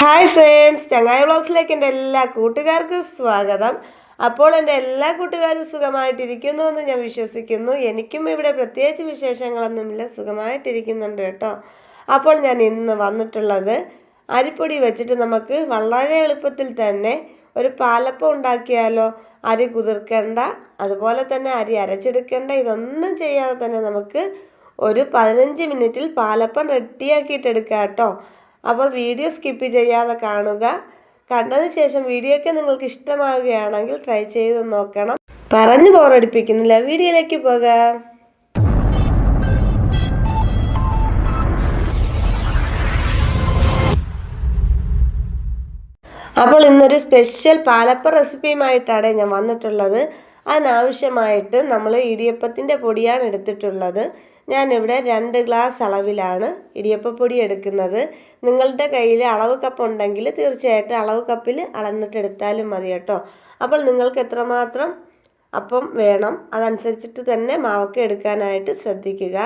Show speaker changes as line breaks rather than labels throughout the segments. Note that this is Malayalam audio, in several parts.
ഹായ് ഫ്രണ്ട്സ് ചങ്ങായി വ്ളോഗ്സിലേക്ക് എന്റെ എല്ലാ കൂട്ടുകാർക്കും സ്വാഗതം. അപ്പോൾ എന്റെ എല്ലാ കൂട്ടുകാരും സുഖമായിട്ടിരിക്കുന്നു എന്ന് ഞാൻ വിശ്വസിക്കുന്നു. എനിക്കും ഇവിടെ പ്രത്യേകിച്ച് വിശേഷങ്ങളൊന്നുമില്ല സുഖമായിട്ടിരിക്കുന്നുണ്ട് കേട്ടോ. അപ്പോൾ ഞാൻ ഇന്ന് വന്നിട്ടുള്ളത് അരിപ്പൊടി വെച്ചിട്ട് നമുക്ക് വളരെ എളുപ്പത്തിൽ തന്നെ ഒരു പാലപ്പം ഉണ്ടാക്കിയാലോ അരി കുതിർക്കേണ്ട അതുപോലെ തന്നെ അരി അരച്ചെടുക്കേണ്ട ഇതൊന്നും ചെയ്യാതെ തന്നെ നമുക്ക് ഒരു പതിനഞ്ച് മിനിറ്റിൽ പാലപ്പം റെഡിയാക്കിയിട്ടെടുക്കാം കേട്ടോ. അപ്പോൾ വീഡിയോ സ്കിപ്പ് ചെയ്യാതെ കാണുക. കണ്ടതിന് ശേഷം വീഡിയോ ഒക്കെ നിങ്ങൾക്ക് ഇഷ്ടമാവുകയാണെങ്കിൽ ട്രൈ ചെയ്ത് നോക്കണം. പറഞ്ഞു ബോറടിപ്പിക്കുന്നില്ല. വീഡിയോയിലേക്ക് പോകാം. അപ്പോൾ ഇന്നൊരു സ്പെഷ്യൽ പാലപ്പ റെസിപ്പിയുമായിട്ടാണ് ഞാൻ വന്നിട്ടുള്ളത്. അതിനാവശ്യമായിട്ട് നമ്മൾ ഇടിയപ്പത്തിന്റെ പൊടിയാണ് എടുത്തിട്ടുള്ളത്. ഞാനിവിടെ രണ്ട് ഗ്ലാസ് അളവിലാണ് ഇടിയപ്പപ്പൊടി എടുക്കുന്നത്. നിങ്ങളുടെ കയ്യിൽ അളവ് കപ്പ് ഉണ്ടെങ്കിൽ തീർച്ചയായിട്ടും അളവ് കപ്പിൽ അളന്നിട്ടെടുത്താലും മതി കേട്ടോ. അപ്പോൾ നിങ്ങൾക്ക് എത്രമാത്രം അപ്പം വേണം അതനുസരിച്ചിട്ട് തന്നെ മാവൊക്കെ എടുക്കാനായിട്ട് ശ്രദ്ധിക്കുക.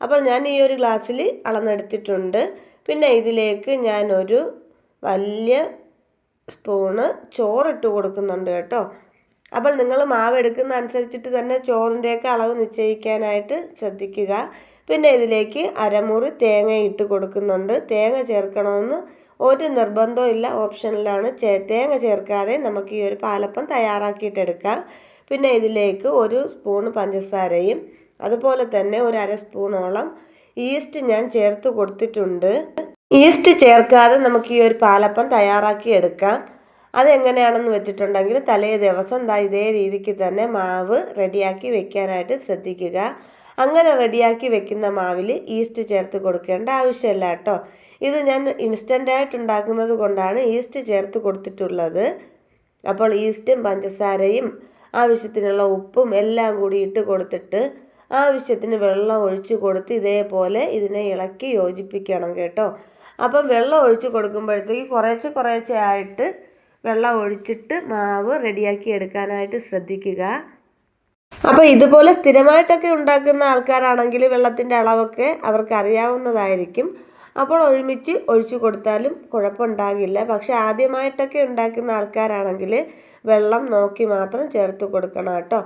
അപ്പോൾ ഞാൻ ഈ ഒരു ഗ്ലാസ്സിൽ അളന്നെടുത്തിട്ടുണ്ട്. പിന്നെ ഇതിലേക്ക് ഞാനൊരു വലിയ സ്പൂണ് ചോറിട്ട് കൊടുക്കുന്നുണ്ട് കേട്ടോ. അപ്പോൾ നിങ്ങൾ മാവ് എടുക്കുന്ന അനുസരിച്ചിട്ട് തന്നെ ചോറിന്റെയൊക്കെ അളവ് നിശ്ചയിക്കാനായിട്ട് ശ്രദ്ധിക്കുക. പിന്നെ ഇതിലേക്ക് അരമുറി തേങ്ങ ഇട്ട് കൊടുക്കുന്നുണ്ട്. തേങ്ങ ചേർക്കണമെന്ന് ഒരു നിർബന്ധവും ഇല്ല. ഓപ്ഷനിലാണ് തേങ്ങ ചേർക്കാതെ നമുക്ക് ഈ ഒരു പാലപ്പം തയ്യാറാക്കിയിട്ടെടുക്കാം പിന്നെ ഇതിലേക്ക് ഒരു സ്പൂൺ പഞ്ചസാരയും അതുപോലെ തന്നെ ഒരു അര സ്പൂണോളം ഈസ്റ്റ് ഞാൻ ചേർത്ത് കൊടുത്തിട്ടുണ്ട്. ഈസ്റ്റ് ചേർക്കാതെ നമുക്ക് ഈ ഒരു പാലപ്പം തയ്യാറാക്കി എടുക്കാം. അതെങ്ങനെയാണെന്ന് വെച്ചിട്ടുണ്ടെങ്കിൽ തലേ ദിവസം ദാ ഇതേ രീതിക്ക് തന്നെ മാവ് റെഡിയാക്കി വെക്കാനായിട്ട് ശ്രദ്ധിക്കുക. അങ്ങനെ റെഡിയാക്കി വെക്കുന്ന മാവിൽ ഈസ്റ്റ് ചേർത്ത് കൊടുക്കേണ്ട ആവശ്യമില്ല കേട്ടോ. ഇത് ഞാൻ ഇൻസ്റ്റന്റായിട്ട് ഉണ്ടാക്കുന്നത് കൊണ്ടാണ് ഈസ്റ്റ് ചേർത്ത് കൊടുത്തിട്ടുള്ളത്. അപ്പോൾ ഈസ്റ്റും പഞ്ചസാരയും ആവശ്യത്തിനുള്ള ഉപ്പും എല്ലാം കൂടി ഇട്ട് കൊടുത്തിട്ട് ആവശ്യത്തിന് വെള്ളം ഒഴിച്ച് കൊടുത്ത് ഇതേപോലെ ഇതിനെ ഇളക്കി യോജിപ്പിക്കണം കേട്ടോ. അപ്പം വെള്ളം ഒഴിച്ച് കൊടുക്കുമ്പോഴത്തേക്ക് കുറേശ്ശെ കുറേശ്ശെ ആയിട്ട് വെള്ളം ഒഴിച്ചിട്ട് മാവ് റെഡിയാക്കി എടുക്കാനായിട്ട് ശ്രദ്ധിക്കുക. അപ്പോൾ ഇതുപോലെ സ്ഥിരമായിട്ടൊക്കെ ഉണ്ടാക്കുന്ന ആൾക്കാരാണെങ്കിൽ വെള്ളത്തിന്റെ അളവൊക്കെ അവർക്ക് അറിയാവുന്നതായിരിക്കും അപ്പോൾ ഒരുമിച്ച് ഒഴിച്ചു കൊടുത്താലും കുഴപ്പമുണ്ടാകില്ല. പക്ഷെ ആദ്യമായിട്ടൊക്കെ ഉണ്ടാക്കുന്ന ആൾക്കാരാണെങ്കിൽ വെള്ളം നോക്കി മാത്രം ചേർത്ത് കൊടുക്കണം കേട്ടോ.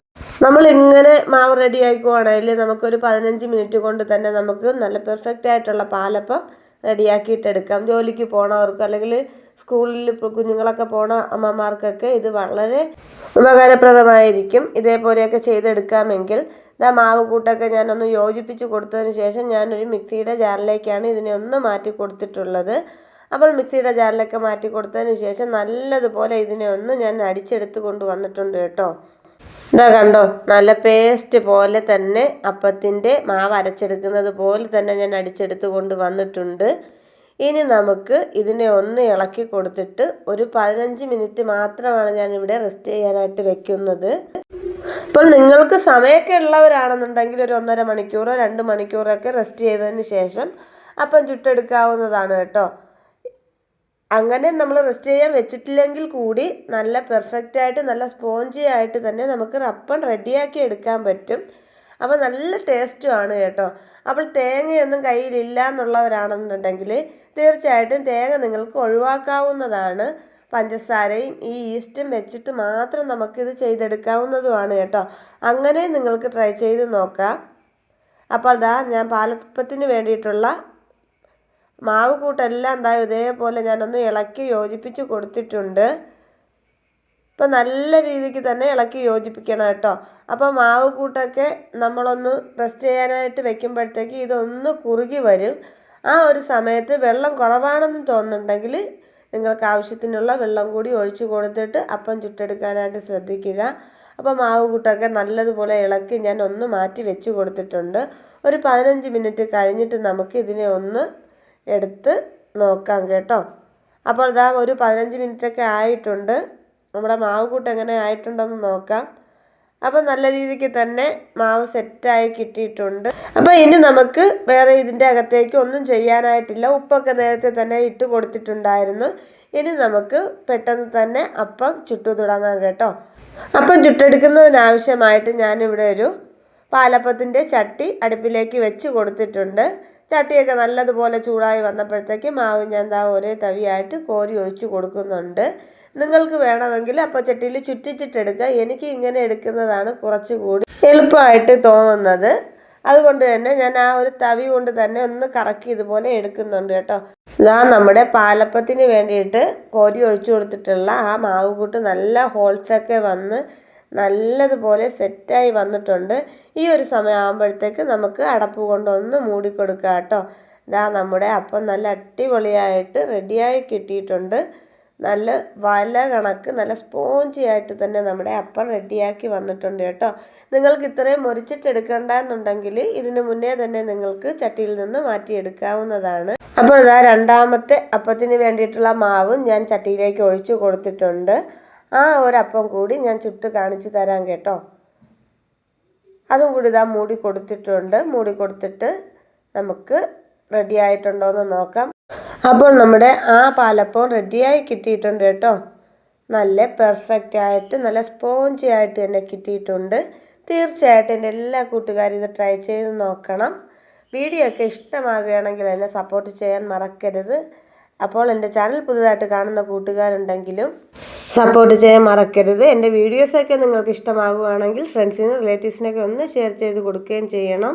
നമ്മൾ ഇങ്ങനെ മാവ് റെഡി ആക്കുവാണെങ്കിൽ നമുക്കൊരു പതിനഞ്ച് മിനിറ്റ് കൊണ്ട് തന്നെ നമുക്ക് നല്ല പെർഫെക്റ്റ് ആയിട്ടുള്ള പാലപ്പം റെഡിയാക്കിയിട്ടെടുക്കാം ജോലിക്ക് പോണവർക്ക് അല്ലെങ്കിൽ സ്കൂളിൽ കുഞ്ഞുങ്ങളൊക്കെ പോണ അമ്മമാർക്കൊക്കെ ഇത് വളരെ ഉപകാരപ്രദമായിരിക്കും. ഇതേപോലെയൊക്കെ ചെയ്തെടുക്കാമെങ്കിൽ ഇതാ മാവ് കൂട്ടൊക്കെ ഞാനൊന്ന് യോജിപ്പിച്ച് കൊടുത്തതിന് ശേഷം ഞാനൊരു മിക്സിയുടെ ജാറിലേക്കാണ് ഇതിനെ ഒന്ന് മാറ്റി കൊടുത്തിട്ടുള്ളത്. അപ്പോൾ മിക്സിയുടെ ജാറിലൊക്കെ മാറ്റി കൊടുത്തതിന് ശേഷം നല്ലതുപോലെ ഇതിനെ ഒന്ന് ഞാൻ അടിച്ചെടുത്ത് കൊണ്ട് വന്നിട്ടുണ്ട് കേട്ടോ. ഇതാ കണ്ടോ നല്ല പേസ്റ്റ് പോലെ തന്നെ അപ്പത്തിന്റെ മാവ് അരച്ചെടുക്കുന്നത് പോലെ തന്നെ ഞാൻ അടിച്ചെടുത്ത് കൊണ്ട് വന്നിട്ടുണ്ട്. ഇനി നമുക്ക് ഇതിനെ ഒന്ന് ഇളക്കി കൊടുത്തിട്ട് ഒരു പതിനഞ്ച് മിനിറ്റ് മാത്രമാണ് ഞാൻ ഇവിടെ റെസ്റ്റ് ചെയ്യാനായിട്ട് വെക്കുന്നത്. അപ്പോൾ നിങ്ങൾക്ക് സമയമൊക്കെ ഉള്ളവരാണെന്നുണ്ടെങ്കിൽ ഒരു ഒന്നര മണിക്കൂറോ രണ്ട് മണിക്കൂറോ ഒക്കെ റെസ്റ്റ് ചെയ്തതിന് ശേഷം അപ്പം ചുട്ടെടുക്കാവുന്നതാണ് കേട്ടോ. അങ്ങനെ നമ്മൾ റെസ്റ്റ് ചെയ്യാൻ വെച്ചിട്ടില്ലെങ്കിൽ കൂടി നല്ല പെർഫെക്റ്റ് ആയിട്ട് നല്ല സ്പോഞ്ചി ആയിട്ട് തന്നെ നമുക്ക് റപ്പൺ റെഡിയാക്കി എടുക്കാൻ പറ്റും. അപ്പോൾ നല്ല ടേസ്റ്റുമാണ് കേട്ടോ. അപ്പോൾ തേങ്ങയൊന്നും കയ്യിലില്ല എന്നുള്ളവരാണെന്നുണ്ടെങ്കിൽ തീർച്ചയായിട്ടും തേങ്ങ നിങ്ങൾക്ക് ഒഴിവാക്കാവുന്നതാണ്. പഞ്ചസാരയും ഈ ഈസ്റ്റും വെച്ചിട്ട് മാത്രം നമുക്കിത് ചെയ്തെടുക്കാവുന്നതുമാണ് കേട്ടോ. അങ്ങനെ നിങ്ങൾക്ക് ട്രൈ ചെയ്ത് നോക്കാം. അപ്പോൾ അതാ ഞാൻ പാലപ്പത്തിന് വേണ്ടിയിട്ടുള്ള മാവ് കൂട്ടെല്ലാം എന്താ ഇതേപോലെ ഞാനൊന്ന് ഇളക്കി യോജിപ്പിച്ച് കൊടുത്തിട്ടുണ്ട്. ഇപ്പം നല്ല രീതിക്ക് തന്നെ ഇളക്കി യോജിപ്പിക്കണം കേട്ടോ. അപ്പോൾ മാവ് കൂട്ടൊക്കെ നമ്മളൊന്ന് റെസ്റ്റ് ചെയ്യാനായിട്ട് വെക്കുമ്പോഴത്തേക്ക് ഇതൊന്ന് കുറുകി വരും. ആ ഒരു സമയത്ത് വെള്ളം കുറവാണെന്ന് തോന്നുന്നുണ്ടെങ്കിൽ നിങ്ങൾക്ക് ആവശ്യത്തിനുള്ള വെള്ളം കൂടി ഒഴിച്ചു കൊടുത്തിട്ട് അപ്പം ചുട്ടെടുക്കാനായിട്ട് ശ്രദ്ധിക്കുക. അപ്പം മാവ് കൂട്ടൊക്കെ നല്ലതുപോലെ ഇളക്കി ഞാൻ ഒന്ന് മാറ്റി വെച്ച് കൊടുത്തിട്ടുണ്ട്. ഒരു പതിനഞ്ച് മിനിറ്റ് കഴിഞ്ഞിട്ട് നമുക്ക് ഇതിനെ ഒന്ന് എടുത്ത് നോക്കാം കേട്ടോ. അപ്പോൾ ഇതാ ഒരു പതിനഞ്ച് മിനിറ്റൊക്കെ ആയിട്ടുണ്ട്. നമ്മുടെ മാവ് കൂട്ട് എങ്ങനെ ആയിട്ടുണ്ടെന്ന് നോക്കാം. അപ്പോൾ നല്ല രീതിക്ക് തന്നെ മാവ് സെറ്റായി കിട്ടിയിട്ടുണ്ട്. അപ്പോൾ ഇനി നമുക്ക് വേറെ ഇതിന്റെ അകത്തേക്ക് ഒന്നും ചെയ്യാനായിട്ടില്ല. ഉപ്പൊക്കെ നേരത്തെ തന്നെ ഇട്ട് കൊടുത്തിട്ടുണ്ടായിരുന്നു. ഇനി നമുക്ക് പെട്ടെന്ന് തന്നെ അപ്പം ചുട്ടു തുടങ്ങാം കേട്ടോ. അപ്പം ചുട്ടെടുക്കുന്നതിനാവശ്യമായിട്ട് ഞാനിവിടെ ഒരു പാലപ്പത്തിന്റെ ചട്ടി അടുപ്പിലേക്ക് വെച്ച് കൊടുത്തിട്ടുണ്ട്. ചട്ടിയൊക്കെ നല്ലതുപോലെ ചൂടായി വന്നപ്പോഴത്തേക്ക് മാവ് ഞാൻ എന്താ ഒരേ തവിയായിട്ട് കോരി ഒഴിച്ചു കൊടുക്കുന്നുണ്ട്. നിങ്ങൾക്ക് വേണമെങ്കിൽ അപ്പോൾ ചട്ടിയിൽ ചുറ്റിച്ചിട്ടെടുക്കുക. എനിക്ക് ഇങ്ങനെ എടുക്കുന്നതാണ് കുറച്ചുകൂടി എളുപ്പമായിട്ട് തോന്നുന്നത്. അതുകൊണ്ട് തന്നെ ഞാൻ ആ ഒരു തവി കൊണ്ട് തന്നെ ഒന്ന് കറക്കി ഇതുപോലെ എടുക്കുന്നുണ്ട് കേട്ടോ. ഇതാ നമ്മുടെ പാലപ്പത്തിന് വേണ്ടിയിട്ട് കോരി ഒഴിച്ചു കൊടുത്തിട്ടുള്ള ആ മാവ് കൂട്ട് നല്ല ഹോൾസൊക്കെ വന്ന് നല്ലതുപോലെ സെറ്റായി വന്നിട്ടുണ്ട്. ഈ ഒരു സമയമാകുമ്പോഴത്തേക്ക് നമുക്ക് അടപ്പ് കൊണ്ടൊന്ന് മൂടിക്കൊടുക്കാം കേട്ടോ. ഇതാ നമ്മുടെ അപ്പം നല്ല അടിപൊളിയായിട്ട് റെഡിയായി കിട്ടിയിട്ടുണ്ട്. നല്ല വല കണക്ക് നല്ല സ്പോഞ്ചി ആയിട്ട് തന്നെ നമ്മുടെ അപ്പം റെഡിയാക്കി വന്നിട്ടുണ്ട് കേട്ടോ. നിങ്ങൾക്ക് ഇത്രയും മുറിച്ചിട്ടെടുക്കണ്ട എന്നുണ്ടെങ്കിൽ ഇതിന് മുന്നേ തന്നെ നിങ്ങൾക്ക് ചട്ടിയിൽ നിന്ന് മാറ്റിയെടുക്കാവുന്നതാണ്. അപ്പോൾ ഇതാ രണ്ടാമത്തെ അപ്പത്തിന് വേണ്ടിയിട്ടുള്ള മാവും ഞാൻ ചട്ടിയിലേക്ക് ഒഴിച്ചു കൊടുത്തിട്ടുണ്ട്. ആ ഒരപ്പം കൂടി ഞാൻ ചുട്ട് കാണിച്ചു തരാം കേട്ടോ. അതും കൂടി ഇതാ മൂടി കൊടുത്തിട്ടുണ്ട്. മൂടി കൊടുത്തിട്ട് നമുക്ക് റെഡി ആയിട്ടുണ്ടോ എന്ന് നോക്കാം. അപ്പോൾ നമ്മുടെ ആ പാലപ്പം റെഡിയായി കിട്ടിയിട്ടുണ്ട് കേട്ടോ. നല്ല പെർഫെക്റ്റ് ആയിട്ട് നല്ല സ്പോഞ്ചി ആയിട്ട് തന്നെ കിട്ടിയിട്ടുണ്ട്. തീർച്ചയായിട്ടും എന്റെ എല്ലാ കൂട്ടുകാരും ഇത് ട്രൈ ചെയ്ത് നോക്കണം. വീഡിയോ ഒക്കെ ഇഷ്ടമാകുകയാണെങ്കിൽ എന്നെ സപ്പോർട്ട് ചെയ്യാൻ മറക്കരുത്. അപ്പോൾ എന്റെ ചാനൽ പുതുതായിട്ട് കാണുന്ന കൂട്ടുകാരുണ്ടെങ്കിലും സപ്പോർട്ട് ചെയ്യാൻ മറക്കരുത്. എന്റെ വീഡിയോസൊക്കെ നിങ്ങൾക്ക് ഇഷ്ടമാകുകയാണെങ്കിൽ ഫ്രണ്ട്സിനും റിലേറ്റീവ്സിനൊക്കെ ഒന്ന് ഷെയർ ചെയ്ത് കൊടുക്കുകയും ചെയ്യണം.